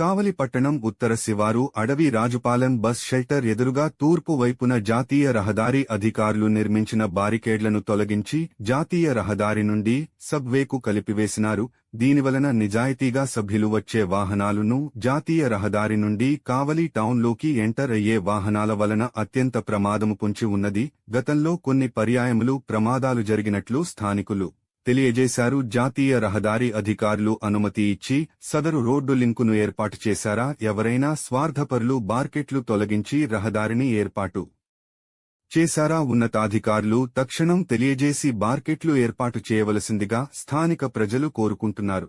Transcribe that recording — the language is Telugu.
కావలి పట్టణం ఉత్తర శివారు అడవి రాజుపాలెం బస్ షెల్టర్ ఎదురుగా తూర్పు వైపున జాతీయ రహదారి అధికారులు నిర్మించిన బారికేడ్లను తొలగించి జాతీయ రహదారి నుండి సబ్వేకు కలిపివేసినారు. దీనివలన నిజాయితీగా సభ్యులు వచ్చే వాహనాలను జాతీయ రహదారి నుండి కావలి టౌన్లోకి ఎంటర్ అయ్యే వాహనాల వలన అత్యంత ప్రమాదము పుంచి ఉన్నది. గతంలో కొన్ని పర్యాయములు ప్రమాదాలు జరిగినట్లు స్థానికులు తెలియజేశారు. జాతీయ రహదారి అధికారులు అనుమతి ఇచ్చి సదరు రోడ్డు లింకును ఏర్పాటు చేశారా? ఎవరైనా స్వార్థపరులు బార్కెట్లు తొలగించి రహదారిని ఏర్పాటు చేశారా? ఉన్నతాధికారులు తక్షణం తెలియజేసి బార్కెట్లు ఏర్పాటు చేయవలసిందిగా స్థానిక ప్రజలు కోరుకుంటున్నారు.